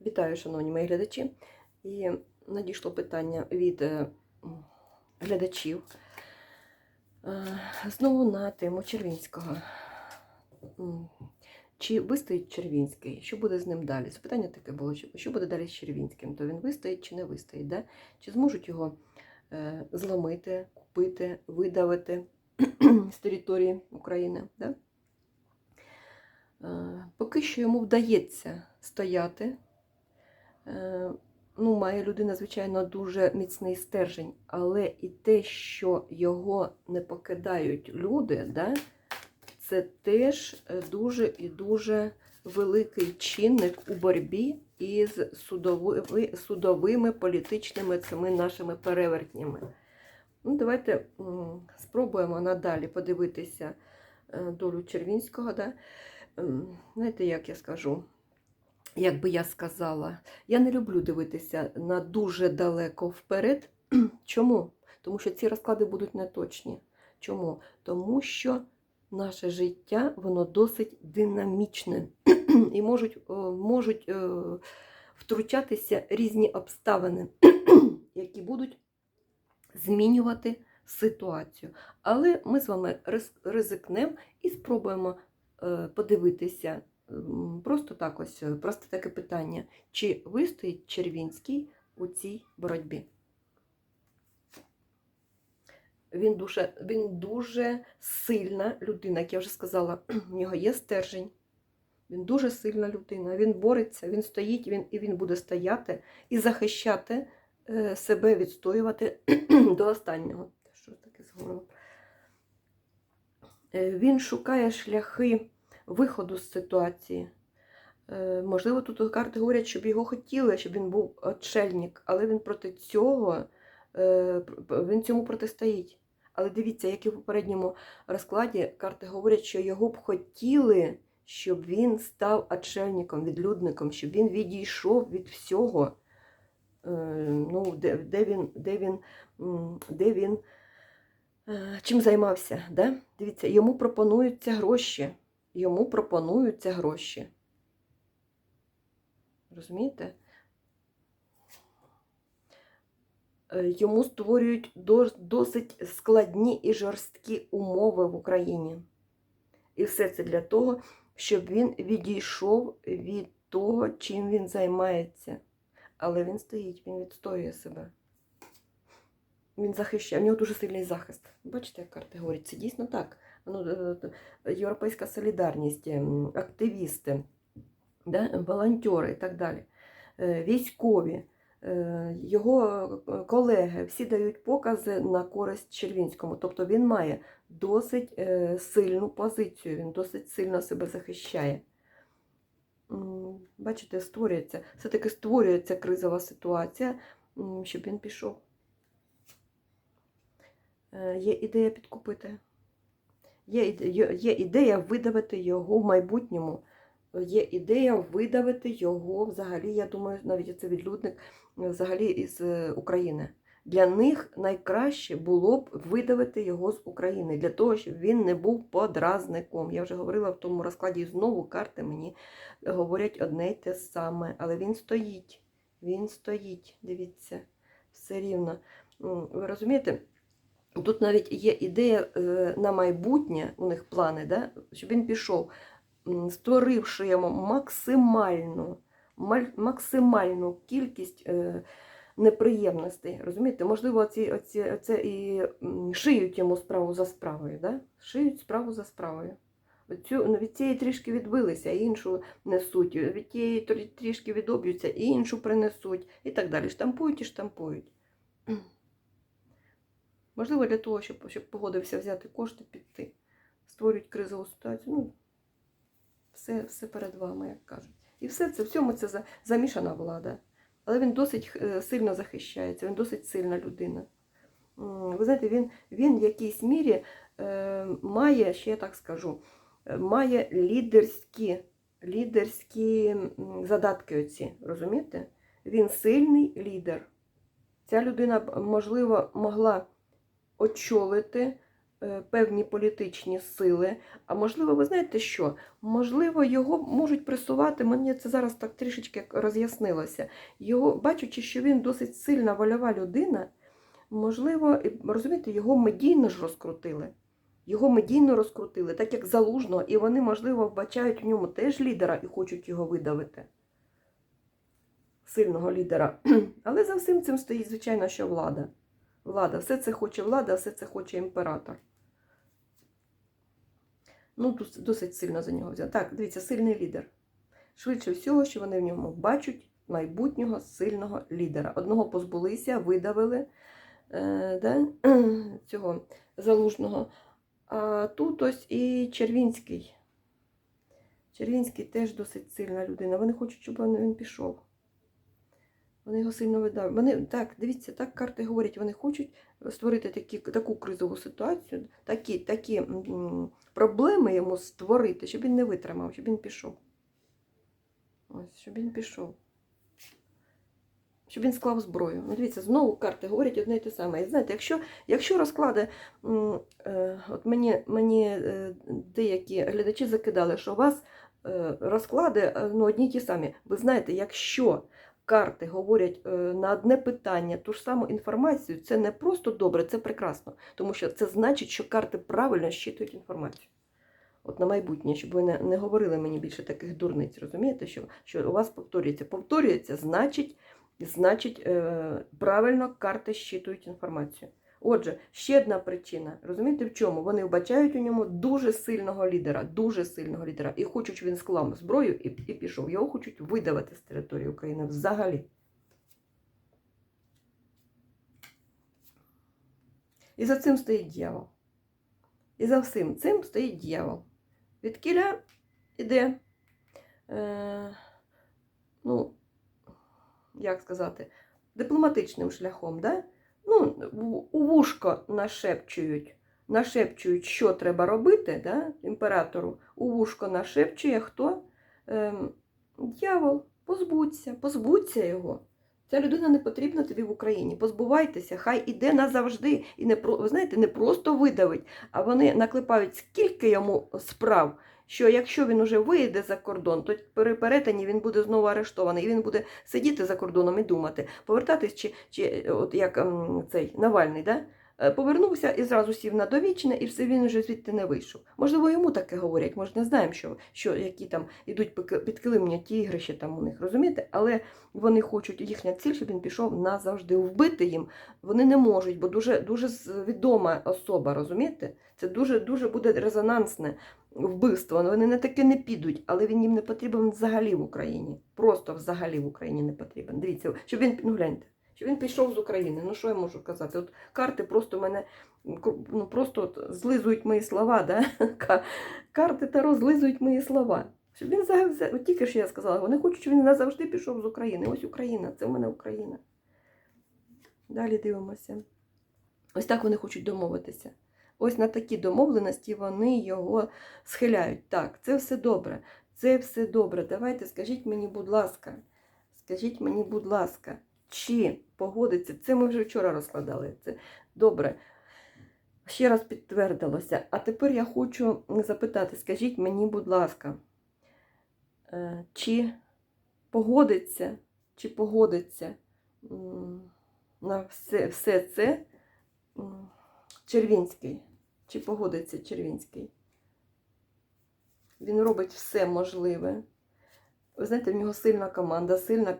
Вітаю, шановні мої глядачі. І надійшло питання від е, глядачів е, знову на тему Червінського. Чи вистоїть Червінський? Що буде з ним далі? Запитання таке було, що- буде далі з Червінським? То він вистоїть чи не вистоїть? Да? Чи зможуть його е, зламити, купити, видавити з території України? Да? Поки що йому вдається стояти. Е, Ну, має людина, звичайно, дуже міцний стержень, але і те, що його не покидають люди, да, це теж е, дуже і дуже великий чинник у боротьбі із судови, судовими політичними цими нашими перевертнями. Ну, давайте спробуємо надалі подивитися е, долю Червінського. Да? Ем, Знаєте, як я скажу? Як би я сказала, я не люблю дивитися на дуже далеко вперед. Чому? Тому що ці розклади будуть неточні. Чому? Тому що наше життя воно досить динамічне і можуть, е, можуть е, втручатися різні обставини, які будуть змінювати ситуацію. Але ми з вами ризикнемо і спробуємо е, подивитися просто так ось, е, просто таке питання, чи вистоїть Червінський у цій боротьбі. Він дуже, він дуже сильна людина, як я вже сказала, в нього є стержень. Він дуже сильна людина. Він бореться, він стоїть, він, і він буде стояти і захищати е, себе, відстоювати до останнього. Що таке з? Е, Він шукає шляхи виходу з ситуації. Е, Можливо, тут карти говорять, щоб його хотіли, щоб він був отшельник, але він проти цього, е, він цьому протистоїть. Але дивіться, як і в попередньому розкладі карти говорять, що його б хотіли, щоб він став отшельником, відлюдником, щоб він відійшов від всього, е, ну, де, де він, де він, де він чим займався. Да? Дивіться, йому пропонуються гроші. Йому пропонуються гроші. Розумієте? Е, Йому створюють досить складні і жорсткі умови в Україні. І все це для того, щоб він відійшов від того, чим він займається. Але він стоїть, він відстоює себе. Він захищає, в нього дуже сильний захист. Бачите, як карти говорять, це дійсно так. Ну, е, е, Європейська солідарність, активісти, да, волонтери і так далі, Е, військові, його колеги всі дають покази на користь Червінському. Тобто він має досить сильну позицію, він досить сильно себе захищає. Бачите, створюється, все-таки створюється кризова ситуація, щоб він пішов. Е, Є ідея підкупити. Є, є- ідея видавити його в майбутньому. Є ідея видавити його взагалі, я думаю, навіть це відлюдник е, взагалі із е, України. Для них найкраще було б видавити його з України, для того, щоб він не був подразником. Я вже говорила в тому розкладі, знову карти мені говорять одне й те саме. Але він стоїть. Він стоїть, дивіться, все рівно. Ви розумієте? Тут навіть є ідея е, на майбутнє, у них плани, да? щоб він пішов, створивши йому максимальну, максимальну кількість е, неприємностей. Розумієте? Можливо, оці, оці, оце і шиють йому справу за справою. Да? Шиють справу за справою. Цю, ну, від цієї трішки відбилися, іншу несуть, від тієї трішки відоб'ються, іншу принесуть, і так далі. Штампують і штампують. Можливо, для того, щоб, щоб погодився взяти кошти, піти. Створюють кризову ситуацію. Ну, все, все перед вами, як кажуть. І все це, в цьому це за- замішана влада. Але він досить е, сильно захищається, він досить сильна людина. Ви знаєте, він, він в якійсь мірі е, має, ще я так скажу, е, має лідерські, лідерські задатки оці, розумієте? Він сильний лідер. Ця людина, можливо, могла очолити е, певні політичні сили. А можливо, ви знаєте що? Можливо, його можуть пресувати. Мені це зараз так трішечки роз'яснилося. Його, бачачи, що він досить сильна вольова людина, можливо, розумієте, його медійно ж розкрутили. Його медійно розкрутили, так як залужного, і вони, можливо, вбачають в ньому теж лідера і хочуть його видавити. Сильного лідера. Але за всім цим стоїть, звичайно, що влада. Влада, все це хоче влада, все це хоче імператор. Ну, тут досить сильно за нього взяв. Так, дивіться, сильний лідер. Швидше всього, що вони в ньому бачать майбутнього сильного лідера. Одного позбулися, видавили е, да, цього залужного. А тут ось і Червінський. Червінський теж досить сильна людина. Вони хочуть, щоб він пішов. Вони його сильно видали. Вони, так, дивіться, так карти говорять, вони хочуть створити такі, таку кризову ситуацію, такі, такі проблеми йому створити, щоб він не витримав, щоб він пішов. Ось, щоб він пішов. Щоб він склав зброю. Ну, дивіться, знову карти говорять одне й те саме. І знаєте, якщо, якщо розклади, е, от мені, мені е, деякі глядачі закидали, що у вас е, розклади ну, одні й ті самі. Ви знаєте, якщо карти говорять е, на одне питання ту ж саму інформацію, це не просто добре, це прекрасно. Тому що це значить, що карти правильно щитують інформацію. От на майбутнє, щоб ви не, не говорили мені більше таких дурниць, розумієте, що, що у вас повторюється. Повторюється, значить, значить е, правильно карти щитують інформацію. Отже, ще одна причина. Розумієте, в чому? Вони вбачають у ньому дуже сильного лідера, дуже сильного лідера, і хочуть, він склав зброю і, і пішов. Його хочуть видавати з території України взагалі. І за цим стоїть дьявол. І за всім цим стоїть дьявол. Від кіля іде, е, ну, як сказати, дипломатичним шляхом, да? Ну, у вушко нашепчують, нашепчують, що треба робити да? імператору. У вушко нашепчує хто? Ем, дьявол, позбудься, позбудься його. Ця людина не потрібна тобі в Україні. Позбувайтеся, хай іде назавжди. І не ви знаєте, не просто видавить, а вони наклепають скільки йому справ, що якщо він уже виїде за кордон, то при перетині він буде знову арештований, і він буде сидіти за кордоном і думати, повертатись чи, чи от як ем, цей Навальний, да? Е, Повернувся і зразу сів на довічне, і все він вже звідти не вийшов. Можливо, йому таке говорять, може, не знаємо, що, що які там ідуть пик- підкилимні ті ігрища там у них, розумієте? Але вони хочуть їхня ціль, щоб він пішов назавжди. Вбити їм вони не можуть, бо дуже дуже відома особа, розумієте? Це дуже дуже буде резонансне вбивство. Вони на таке не підуть, але він їм не потрібен взагалі в Україні. Просто взагалі в Україні не потрібен. Дивіться, щоб він ну гляньте. Щоб він пішов з України. Ну що я можу казати? От карти просто мене ну, просто от злизують мої слова. Да? Карти Таро злизують мої слова. Щоб він от тільки що я сказала, вони хочуть, щоб він назавжди пішов з України. Ось Україна, це в мене Україна. Далі дивимося. Ось так вони хочуть домовитися. Ось на такі домовленості вони його схиляють. Так, це все добре. Це все добре. Давайте скажіть мені, будь ласка, скажіть мені, будь ласка, чи погодиться? Це ми вже вчора розкладали. Це добре. Ще раз підтвердилося. А тепер я хочу запитати, скажіть мені, будь ласка, е, чи погодиться, чи погодиться на все, все це Червінський? Чи погодиться Червінський? Він робить все можливе. Ви знаєте, в нього сильна команда, сильна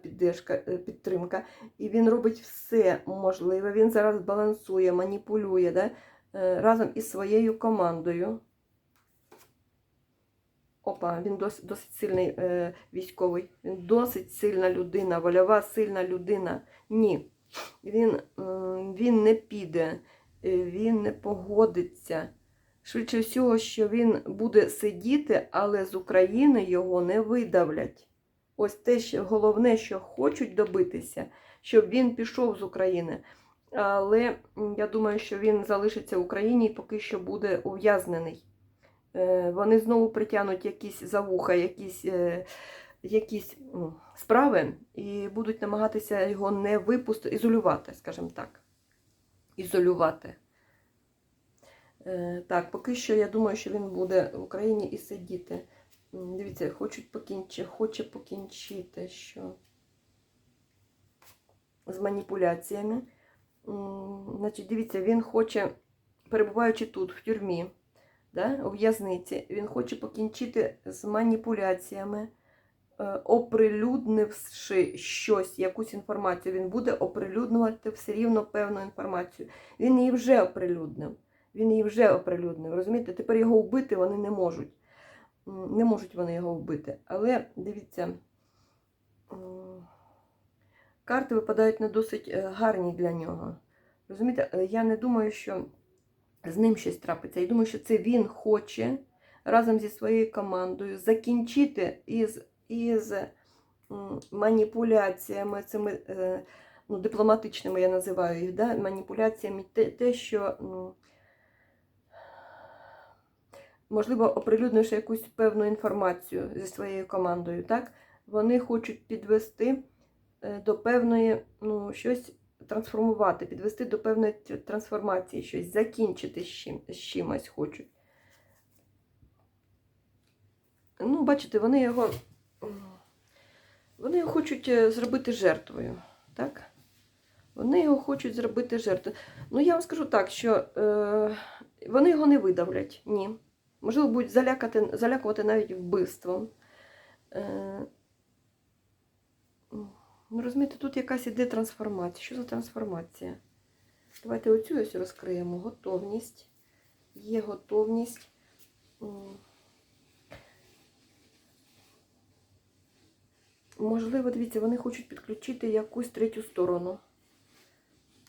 е, підтримка, і він робить все можливе. Він зараз балансує, маніпулює да? е, разом із своєю командою. Опа, він досить, досить сильний е, військовий, він досить сильна людина, вольова сильна людина. Ні, він, е, він не піде, він не погодиться. Швидше всього, що він буде сидіти, але з України його не видавлять. Ось те, що головне, що хочуть добитися, щоб він пішов з України. Але я думаю, що він залишиться в Україні і поки що буде ув'язнений. Е, Вони знову притягнуть якісь за вуха, якісь, е, якісь справи і будуть намагатися його не випустити, ізолювати, скажімо так. Ізолювати. Е, Так, поки що я думаю, що він буде в Україні і сидіти. Дивіться, хочуть покінчи, хоче покінчити, що з маніпуляціями. Значить, дивіться, він хоче, перебуваючи тут, в тюрмі, да, у в'язниці, він хоче покінчити з маніпуляціями, оприлюднивши щось, якусь інформацію. Він буде оприлюднювати все рівно певну інформацію. Він її вже оприлюднив. Він її вже оприлюднив. Розумієте? Тепер його вбити вони не можуть. Не можуть вони його вбити. Але дивіться, карти випадають не досить е, гарні для нього. Розумієте, Е, я не думаю, що з ним щось трапиться. Я думаю, що це він хоче разом зі своєю командою закінчити із, із маніпуляціями, цими е, ну, дипломатичними, я називаю їх, да? маніпуляціями, те, те що. м, можливо, оприлюднивши якусь певну інформацію зі своєю командою, так? Вони хочуть підвести е, до певної, ну, щось трансформувати, підвести до певної трансформації, щось закінчити з, чим, з чимось хочуть. Ну, бачите, вони його, вони його хочуть е, зробити жертвою, так? Вони його хочуть зробити жертвою. Ну, я вам скажу так, що е, вони його не видавлять, ні. Можливо, будуть залякати, залякувати навіть вбивством. Е, ну, розумієте, тут якась іде трансформація. Що за трансформація? Давайте оцю ось розкриємо. Готовність. Є готовність. Можливо, дивіться, вони хочуть підключити якусь третю сторону.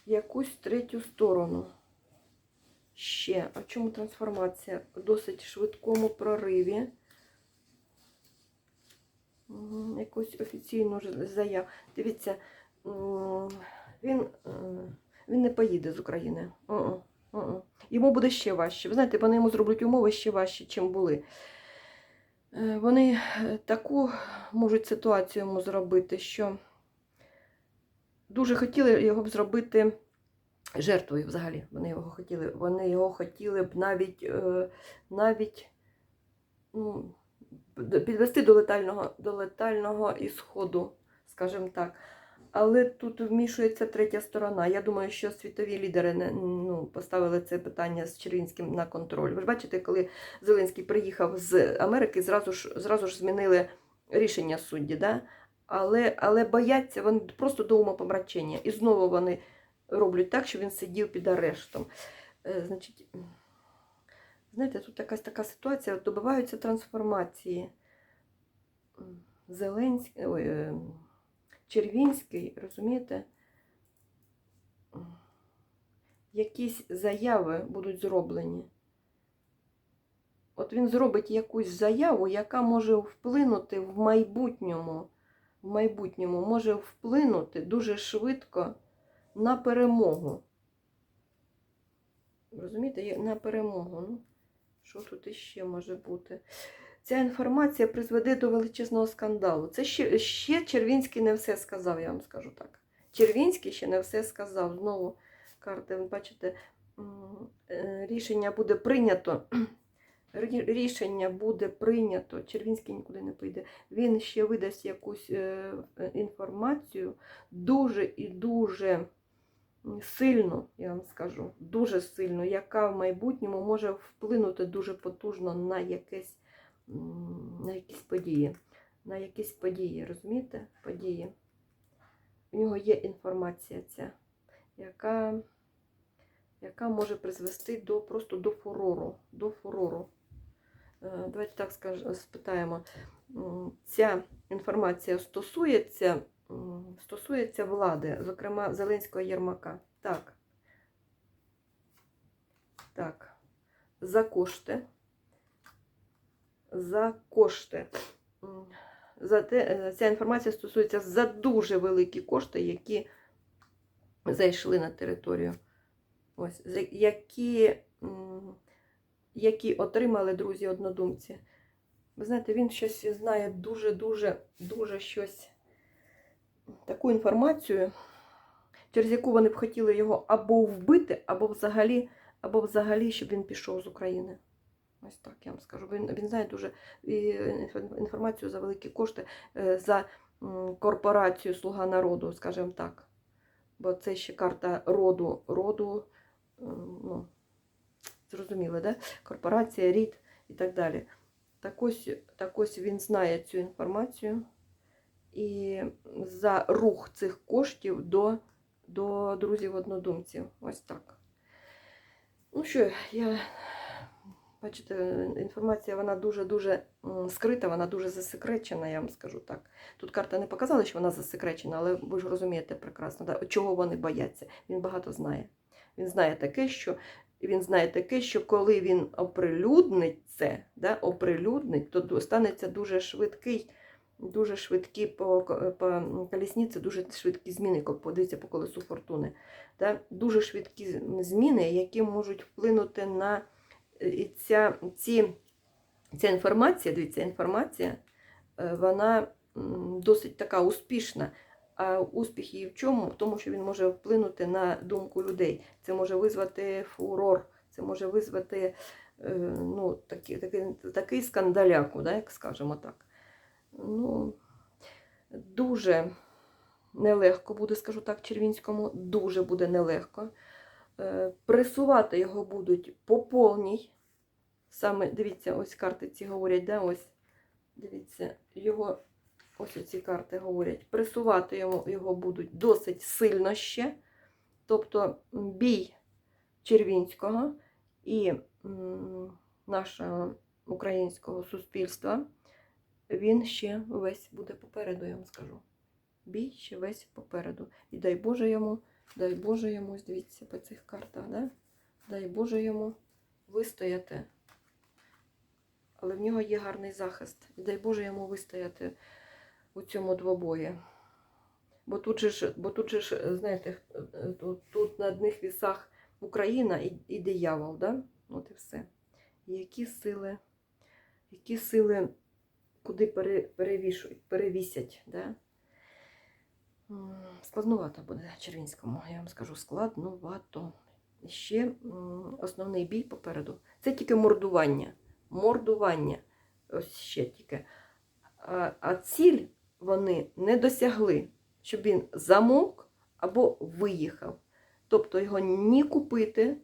Якусь третю сторону. Ще. А в чому трансформація? В досить швидкому прориві. Якусь офіційну заяву. Дивіться, він, е, він не поїде з України. Йому буде ще важче. Ви знаєте, вони йому зроблять умови ще важче, чим були. Е, Вони е, таку можуть ситуацію йому зробити, що дуже хотіли його б зробити жертвою взагалі. Вони його хотіли. Вони його хотіли б навіть, е, навіть ну, підвести до летального, до летального ісходу, скажімо так. Але тут вмішується третя сторона. Я думаю, що світові лідери не, ну, поставили це питання з Червінським на контроль. Ви ж бачите, коли Зеленський приїхав з Америки, зразу ж, зразу ж змінили рішення судді. Да? Але, але бояться вони просто до умопомрачення. І знову вони роблять так, що він сидів під арештом. Е, Значить, знаєте, тут якась така ситуація, добиваються трансформації. Зеленський, ой, е, Червінський, розумієте? Якісь заяви будуть зроблені. От він зробить якусь заяву, яка може вплинути в майбутньому, в майбутньому може вплинути дуже швидко на перемогу. Розумієте, на перемогу. Ну, що тут іще може бути? Ця інформація призведе до величезного скандалу. Це ще, ще Червінський не все сказав, я вам скажу так. Червінський ще не все сказав. Знову карти, ви бачите, е, рішення буде прийнято. Рішення буде прийнято. Червінський нікуди не поїде. Він ще видасть якусь е, інформацію дуже і дуже сильно, я вам скажу, дуже сильно, яка в майбутньому може вплинути дуже потужно на якесь, на якісь події. На якісь події, розумієте? Події. У нього є інформація ця, яка, яка може призвести до просто до фурору. До фурору. Е, Давайте так скаж, спитаємо. Ця інформація стосується стосується влади, зокрема Зеленського Єрмака. Так. Так. За кошти. За кошти. За те, е, ця інформація стосується за дуже великі кошти, які зайшли на територію. Ось, які, які отримали друзі-однодумці. Ви знаєте, він щось знає дуже-дуже, дуже щось таку інформацію, через яку вони б хотіли його або вбити, або взагалі або взагалі, щоб він пішов з України. Ось так я вам скажу. Він, він знає дуже інформацію за великі кошти, е, за корпорацію Слуга народу, скажімо так. Бо це ще карта роду, роду, ну, зрозуміли, да? корпорація, рід і так далі. Так ось, так ось він знає цю інформацію і за рух цих коштів до, до друзів-однодумців. Ось так. Ну що, я, бачите, інформація вона дуже-дуже скрита, вона дуже засекречена, я вам скажу так. Тут карта не показала, що вона засекречена, але ви ж розумієте прекрасно, да? чого вони бояться. Він багато знає. Він знає таке, що він знає таке, що коли він оприлюднить це, да, оприлюднить, то станеться дуже швидкий, дуже швидкі по, по колісниці, дуже швидкі зміни, подивіться по колесу фортуни. Да, дуже швидкі зміни, які можуть вплинути на і ця, ці, ця інформація, дивіться, інформація, е, вона досить така успішна. А успіх її в чому? В тому, що він може вплинути на думку людей. Це може визвати фурор, це може визвати е, ну, такий, такий, такий скандаляку, да, як скажемо так. Ну, дуже нелегко буде, скажу так, Червінському, дуже буде нелегко. Е, Пресувати його будуть по повній. Саме, дивіться, ось карти ці говорять, да, ось, дивіться, його ось ці карти говорять, пресувати його, його будуть досить сильно ще. Тобто бій Червінського і нашого українського суспільства, він ще весь буде попереду, я вам скажу. Бій ще весь попереду. І дай Боже йому, дай Боже йому, дивіться по цих картах, да? дай Боже йому вистояти. Але в нього є гарний захист. І дай Боже йому вистояти у цьому двобої. Бо тут же ж, бо тут же ж, знаєте, тут, тут на одних вісах Україна і, і диявол, да? От і все. Які сили, які сили куди пере, перевішують, перевісять, да? Складнувато буде Червінському, я вам скажу, складнувато. І Ще основний бій попереду. Це тільки мордування. Мордування. Ось ще тільки. А, а ціль вони не досягли, щоб він замовк або виїхав. Тобто його ні купити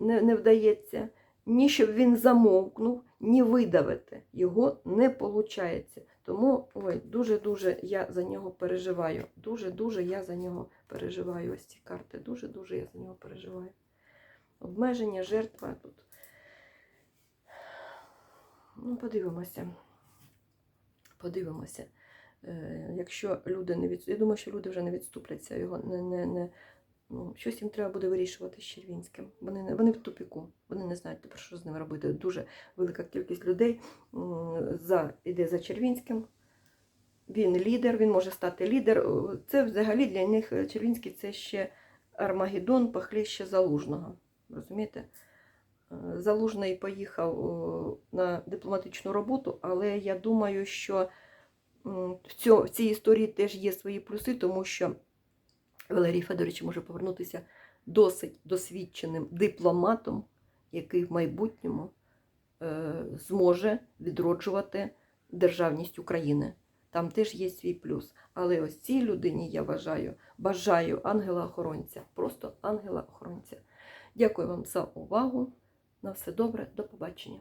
не, не вдається, ні щоб він замовкнув, ні видавити. Його не виходить. Тому ой, дуже-дуже я за нього переживаю. Дуже-дуже я за нього переживаю. Ось ці карти. Дуже-дуже я за нього переживаю. Обмеження, жертва тут. Ну, подивимося. Подивимося. Е, якщо люди не від... Я думаю, що люди вже не відступляться. Його не, не, не... Ну, щось їм треба буде вирішувати з Червінським. Вони, вони в тупіку. Вони не знають тепер, що з ними робити. Дуже велика кількість людей за... іде за Червінським. Він лідер, він може стати лідер. Це взагалі для них е, Червінський це ще Армагеддон похліще Залужного. Розумієте? Е, Залужний поїхав на дипломатичну роботу, але я думаю, що в цій історії теж є свої плюси, тому що Валерій Федорович може повернутися досить досвідченим дипломатом, який в майбутньому е, зможе відроджувати державність України. Там теж є свій плюс. Але ось цій людині я вважаю, бажаю ангела-охоронця, просто ангела-охоронця. Дякую вам за увагу. На все добре, до побачення.